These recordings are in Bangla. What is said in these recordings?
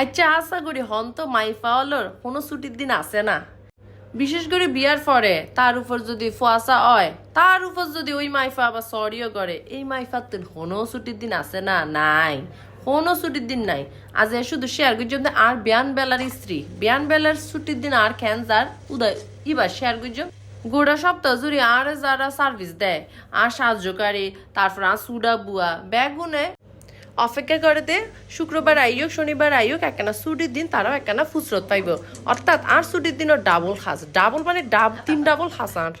আচ্ছা আশা করি, হন তো মাইফা হলোর কোনো ছুটির দিন আছে না। বিশেষ করে বিয়ার পরে, তার উপর যদি ফুয়াশা হয়, তার উপর যদি ওই মাইফা আবার সরিও করে, এই মাইফার তো কোনো ছুটির দিন আছে না, নাই। কোনো ছুটির দিন নাই। আজ শুধু শেয়ার গুজব আর বিয়ান বেলার স্ত্রী, বিয়ান বেলার ছুটির দিন আর ক্যান্সার উদয় ইবার শেয়ার গুজব গোটা সপ্তাহ জুড়ে আর যারা সার্ভিস দেয়, আর সাহায্যকারী, তারপর আর সুডা বুয়া ব্যাগুনে অপেক্ষা করে দে, শুক্রবার আই হোক শনিবার আই হোক একখানা ছুটির দিন তারাও একখানা ফুসরত পাইব। অর্থাৎ আর ছুটির দিনও ডাবল খাস ডাবল মানে ডাব, তিন ডাবল খাস আর।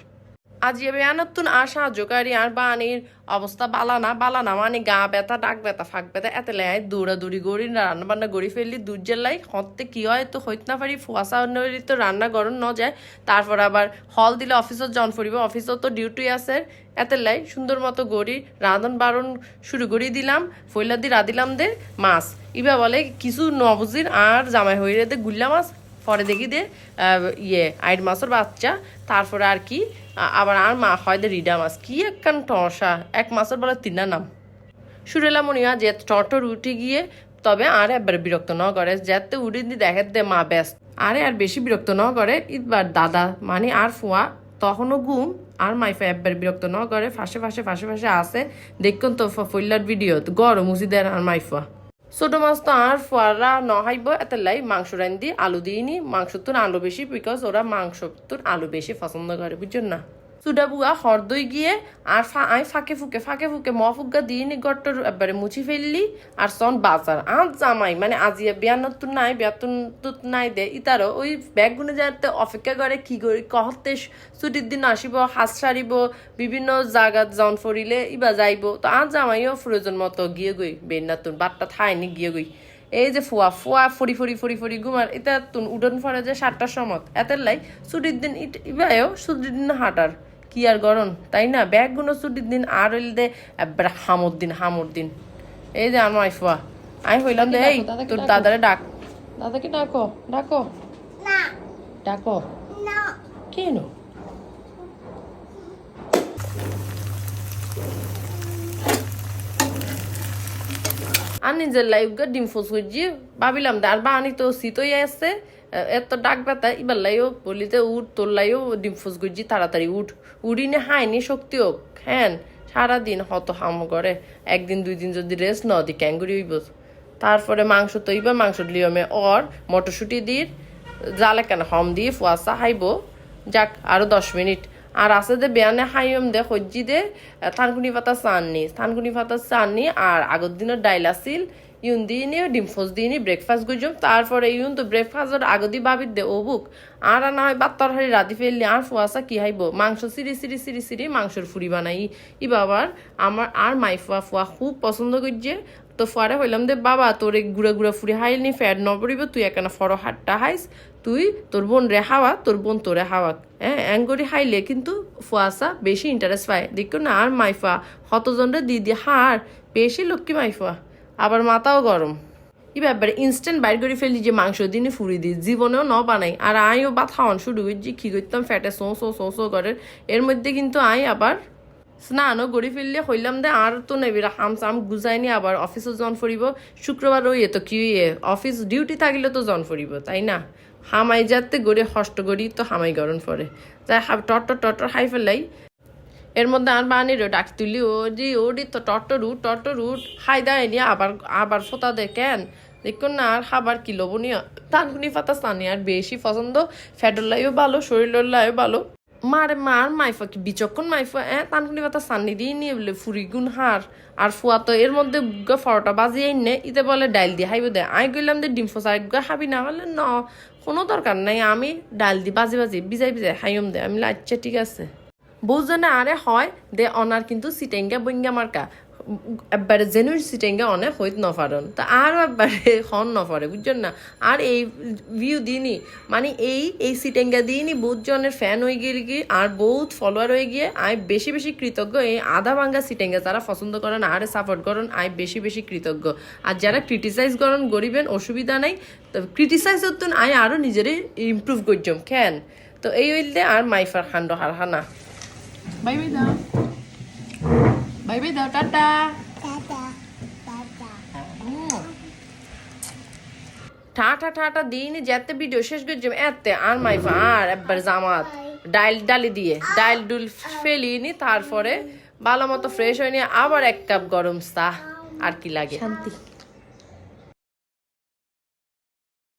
আজ এবে আনাতুন আর সাহায্যকারী আর বানির অবস্থা বালানা বালানা মানে গা ব্যথা ডাক ব্যথা, ফাঁক ব্যথা, এত লাই দৌড়াদৌড়ি গড়ি রান্না বান্না গড়ি ফেললি, দুধ জেলাই হতে কি হয় তো হইত না পারি, ফুয়াশা নইলি তো রান্না গরম ন যায়, তারপর আবার হল দিলে অফিসত জন ফুরিব অফিসত তো ডিউটি আছে, এত লাই সুন্দর মতো গড়ি, রাঁধন বারণ শুরু করি দিলাম, ফইলা দি রাঁধিলাম দে মাছ, ইবা বলে কিছু নবুজির আর জামাই হইরে দে গুল্লা মাছ পরে দেখি দে ইয়ে আইড মাছের বাচ্চা, তারপরে আর কি আবার আর মা হয় দে রিডা মাছ কি একখান টসা, এক মাছের বলে তিনা নাম। সুরেলা মনিয়া যে টটর উঠে গিয়ে তবে আর একবার বিরক্ত ন করে, যেতে উড়ে দি দেখে দে মা ব্যস্ত। আরে আর বেশি বিরক্ত ন করে ইবার দাদা মানে আর ফুয়া, তখনও ঘুম, আর মাইফা একবার বিরক্ত ন করে, ফাঁসে ফাঁসে ফাঁসে ফাঁসে আসে, দেখুন তো ফইলার ভিডিও, গরম দেন আর মাইফা। ছোট মাছ তো আর ফোয়ারা নহাইব, এত লাই মাংস রান আলু আলু দিইনি। মাংস তোর আলু বেশি বিকজ ওরা মাংস তোর আলু বেশি পছন্দ করে, বুঝছেন না? সুডা বুয়া হরদই গিয়ে আর আই ফাঁকে ফুকে ফাঁকে ফুকে ম ফুকা দিইনি গট্টর একবারে মুছি ফেললি আর সন বাজার। আজ জামাই মানে আজিয়া বিয়ানত তো নাই বিয়াতন তো নাই দে, ইতারও ওই ব্যাগ গুনে যাতে অপেক্ষা করে, কি করি, কহতে ছুটির দিন আসিব হাত সারিব, বিভিন্ন জায়গাত জন ফরিলে ইবা যাইব। তো আজ জামাইও প্রয়োজন মতো গিয়ে গই বেনাতুন বাটটা থাইনি গিয়ে গই। এই যে ফুয়া ফুয়া, ফরি ফরি ফরি ফরি ঘুমার এটা তুন উডন ফরে যে সাতটার সময়। এতের লাই ছুটির দিন ইবায়ও ছুটির দিন হাঁটার। কি আর গরম? তাই না? ব্যাগগুলো ছুটির দিন আর হইল দে হামর দিন হামর দিন এই যে আমার ফুয়া আমি হইলাম দে এই তোর দাদারে ডাক। দাদাকে ডাকো ডাকো। ডাকো। কেন? আর নিজের লাইফ গা ডিম ফোস হইছি ভাবিলাম দে আর বানি তো শীতই আসছে এত ডাক ব্যথা, এবার লাইও বলিতে উঠ, তোর লাইও ডিম ফোস গুজি তাড়াতাড়ি উঠ। উড়িনে হাইনি শক্তি হোক হ্যাঁ সারাদিন হত হাম করে একদিন দুই দিন যদি রেস্ট ন দি ক্যাঙ্গুরি হইব। তারপরে মাংস তো ইবা মাংস লিয়মে অর, মটরশুটি দিয়ে জালে কেন হম দিয়ে ফুয়াশা হাইব। যাক, আরও দশ মিনিট। আর আছে দে বেয়ানে হাইম দে সজ্জি দে থানকুনি পাতা চাননি, থানকুনি পাতা চাননি, আর আগর দিনের ডাইল আছিল ইউন দিয়ে নিয়ে ডিম ফোস দিয়ে নি ব্রেকফাস্ট গুজম তারপরে ইউন তো ব্রেকফাস্টের আগদি ভাবিত দে, ও বুক। আর না হয় বাত্তার হারি রাধি ফেললি, আর ফুয়াশা কি হাইব? মাংস সিরি সিরি সিরি সিরি মাংসর ফুরি বানাই। ই বাবার, আমার আর মাই ফুয়া ফুয়া খুব পছন্দ করছে তো ফুয়ারে হইলাম দে, বাবা, তোর এই গুড়া গুড়া ফুরি হাইলনি ফ্যাট ন পড়িব, তুই একানা ফর হাটটা হাইস, তুই তোর বোন রে হাওয়া, তোর বোন তোরে হাওয়া। হ্যাঁ অ্যাঙ্গরি হাইলে কিন্তু ফুয়াশা বেশি ইন্টারেস্ট পায়। দেখো না, আর মাইফা হতজন রে দিদি হার বেশি লক্ষ্মী মাইফা আবার মাথাও গরম। ই ব্যাপারে ইনস্ট্যান্ট বাইর করে ফেলি যে মাংস দিনে ফুরি দিই জীবনেও ন বানাই। আর আইও বা খাওয়ান শুরু করছি কি করতাম ফ্যাটে সো সো সো সো করে। এর মধ্যে কিন্তু আই আবার স্নানও গড়ি ফেললে হইলাম দে, আর তো নেবি হাম সাম গুজাইনি আবার অফিসও জন ফরিব। শুক্রবার ওই তো কি অফিস ডিউটি থাকলে তো জন ফুরিব, তাই না? হামাই যাতে গড়ে হষ্ট গড়ি তো হামাই গরম পরে তাই টটর টটর হাই ফেলাই। এর মধ্যে আর বানির ডাক তুলি, ও দি ও দি তো টটর উঠ টটর উঠ হাই দেয় নিয়ে আবার আবার ফোতা দে কেন? দেখুন না আর খাবার কি লোভনীয়। তানকুনি পাতা স্থানে আর বেশি পছন্দ। ফ্যাটের লাইও ভালো, শরীরের লাইও ভালো। মারে মার মাইফা কি বিচক্ষণ মাইফা, এ? তানকুনি পাতা সান্নি দিয়ে নিয়ে বলে, ফুরি গুন হার। আর ফুয়া তো এর মধ্যে গা ফরটা বাজিয়ে নে ইতে বলে, ডাইল দিয়ে হাইব দে। আই গইলাম দে ডিম ফসাই গা হাবি না? বলে, ন। কোনো দরকার নাই, আমি ডাল দি বাজি বাজি, বিজাই বিজাই হাইম দে, আমি আচ্ছা ঠিক আছে। বউজনে আরে হয়, দে অনার কিন্তু সিটেঙ্গা বইঙ্গা মার্কা একবারে জেনুইন সিটেঙ্গা অনেক হইত নফারন তা আরও একবারে হন নফারে বুঝছেন না? আর এই ভিউ দিইনি মানে এই এই সিটেঙ্গা দিইনি বহুত জনের ফ্যান হয়ে গিয়ে গিয়ে আর বহুত ফলোয়ার হয়ে গিয়ে আই বেশি বেশি কৃতজ্ঞ। এই আধা ভাঙ্গা সিটেঙ্গা যারা পছন্দ করেন আর সাপোর্ট করেন আই বেশি বেশি কৃতজ্ঞ। আর যারা ক্রিটিসাইজ করেন গরিবেন অসুবিধা নাই। তো ক্রিটিসাইজ হতেন আই আরও নিজেরই ইমপ্রুভ করছম কেন তো এই হইলে আর মাইফার খান্ড হার হানা বাই বাই দাও বাই বাই দাও টাটা ঠাটা ঠাটা দিইনি যেতে ভিডিও শেষ করে যাবে এতে আর মাই আর একবার জামাত ডাইল ডালি দিয়ে ডাইল ডুল ফেলিনি তারপরে ভালো মতো ফ্রেশ হয়ে নিয়ে আবার এক কাপ গরম চা আর কি লাগে শান্তি